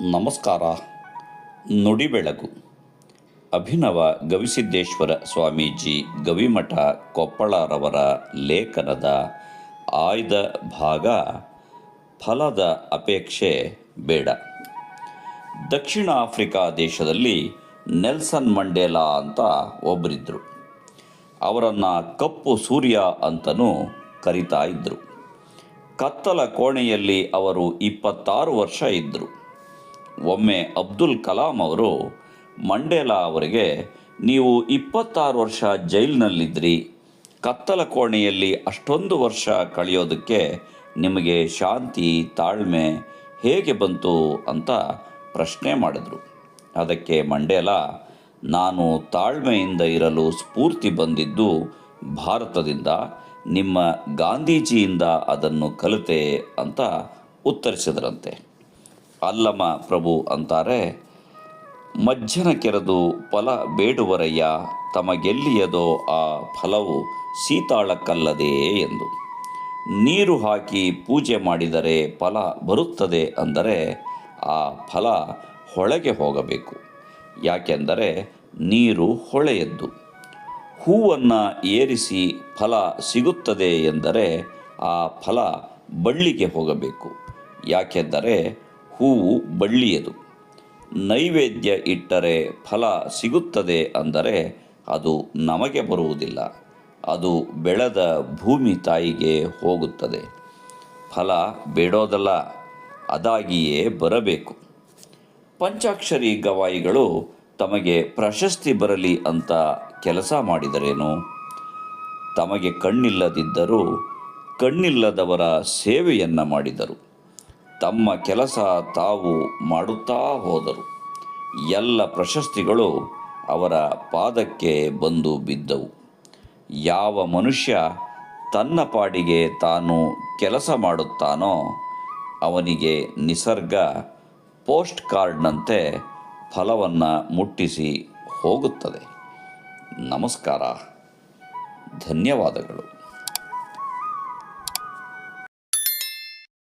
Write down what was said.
ನಮಸ್ಕಾರ. ನುಡಿಬೆಳಗು. ಅಭಿನವ ಗವಿಸಿದ್ದೇಶ್ವರ ಸ್ವಾಮೀಜಿ ಗವಿಮಠ ಕೊಪ್ಪಳರವರ ಲೇಖನದ ಆಯ್ದ ಭಾಗ ಫಲದ ಅಪೇಕ್ಷೆ ಬೇಡ. ದಕ್ಷಿಣ ಆಫ್ರಿಕಾ ದೇಶದಲ್ಲಿ ನೆಲ್ಸನ್ ಮಂಡೇಲಾ ಅಂತ ಒಬ್ಬರಿದ್ದರು ಅವರನ್ನು ಕಪ್ಪು ಸೂರ್ಯ ಅಂತಲೂ ಕರಿತಾ ಇದ್ದರು ಕತ್ತಲ ಕೋಣೆಯಲ್ಲಿ ಅವರು ಇಪ್ಪತ್ತಾರು ವರ್ಷ ಇದ್ದರು ಒಮ್ಮೆ ಅಬ್ದುಲ್ ಕಲಾಂ ಅವರು ಮಂಡೇಲಾ ಅವರಿಗೆ, ನೀವು ಇಪ್ಪತ್ತಾರು ವರ್ಷ ಜೈಲಿನಲ್ಲಿದ್ದಿರಿ ಕತ್ತಲ ಕೋಣೆಯಲ್ಲಿ ಅಷ್ಟೊಂದು ವರ್ಷ ಕಳೆಯೋದಕ್ಕೆ ನಿಮಗೆ ಶಾಂತಿ, ತಾಳ್ಮೆ ಹೇಗೆ ಬಂತು? ಅಂತ ಪ್ರಶ್ನೆ ಮಾಡಿದರು. ಅದಕ್ಕೆ ಮಂಡೇಲಾ, ನಾನು ತಾಳ್ಮೆಯಿಂದ ಇರಲು ಸ್ಫೂರ್ತಿ ಬಂದಿದ್ದು ಭಾರತದಿಂದ. ನಿಮ್ಮ ಗಾಂಧೀಜಿಯಿಂದ ಅದನ್ನು ಕಲಿತೆ ಅಂತ ಉತ್ತರಿಸಿದ್ರಂತೆ. ಅಲ್ಲಮ ಪ್ರಭು ಅಂತಾರೆ, ಮಜ್ಜನ ಕೆರೆದು ಫಲ ಬೇಡುವರಯ್ಯ, ತಮಗೆಲ್ಲಿಯದೋ ಆ ಫಲವು ಸೀತಾಳಕ್ಕಲ್ಲದೆ ಎಂದು. ನೀರು ಹಾಕಿ ಪೂಜೆ ಮಾಡಿದರೆ ಫಲ ಬರುತ್ತದೆ ಅಂದರೆ ಆ ಫಲ ಹೊಳೆಗೆ ಹೋಗಬೇಕು. ಯಾಕೆಂದರೆ ನೀರು ಹೊಳೆಯದ್ದು. ಹೂವನ್ನು ಏರಿಸಿ ಫಲ ಸಿಗುತ್ತದೆ ಎಂದರೆ ಆ ಫಲ ಬಳ್ಳಿಗೆ ಹೋಗಬೇಕು. ಯಾಕೆಂದರೆ ಹೂವು ಬಳ್ಳಿಯದು. ನೈವೇದ್ಯ ಇಟ್ಟರೆ ಫಲ ಸಿಗುತ್ತದೆ ಅಂದರೆ ಅದು ನಮಗೆ ಬರುವುದಿಲ್ಲ. ಅದು ಬೆಳೆದ ಭೂಮಿ ತಾಯಿಗೆ ಹೋಗುತ್ತದೆ. ಫಲ ಬೇಡೋದಲ್ಲ, ಅದಾಗಿಯೇ ಬರಬೇಕು. ಪಂಚಾಕ್ಷರಿ ಗವಾಯಿಗಳು ತಮಗೆ ಪ್ರಶಸ್ತಿ ಬರಲಿ ಅಂತ ಕೆಲಸ ಮಾಡಿದರೇನು? ತಮಗೆ ಕಣ್ಣಿಲ್ಲದಿದ್ದರೂ ಕಣ್ಣಿಲ್ಲದವರ ಸೇವೆಯನ್ನು ಮಾಡಿದರು. ತಮ್ಮ ಕೆಲಸ ತಾವು ಮಾಡುತ್ತಾ ಹೋದರು. ಎಲ್ಲ ಪ್ರಶಸ್ತಿಗಳು ಅವರ ಪಾದಕ್ಕೆ ಬಂದು ಬಿದ್ದವು. ಯಾವ ಮನುಷ್ಯ ತನ್ನ ಪಾಡಿಗೆ ತಾನು ಕೆಲಸ ಮಾಡುತ್ತಾನೋ ಅವನಿಗೆ ನಿಸರ್ಗ ಪೋಸ್ಟ್ ಕಾರ್ಡ್ನಂತೆ ಫಲವನ್ನು ಮುಟ್ಟಿಸಿ ಹೋಗುತ್ತದೆ. ನಮಸ್ಕಾರ. ಧನ್ಯವಾದಗಳು.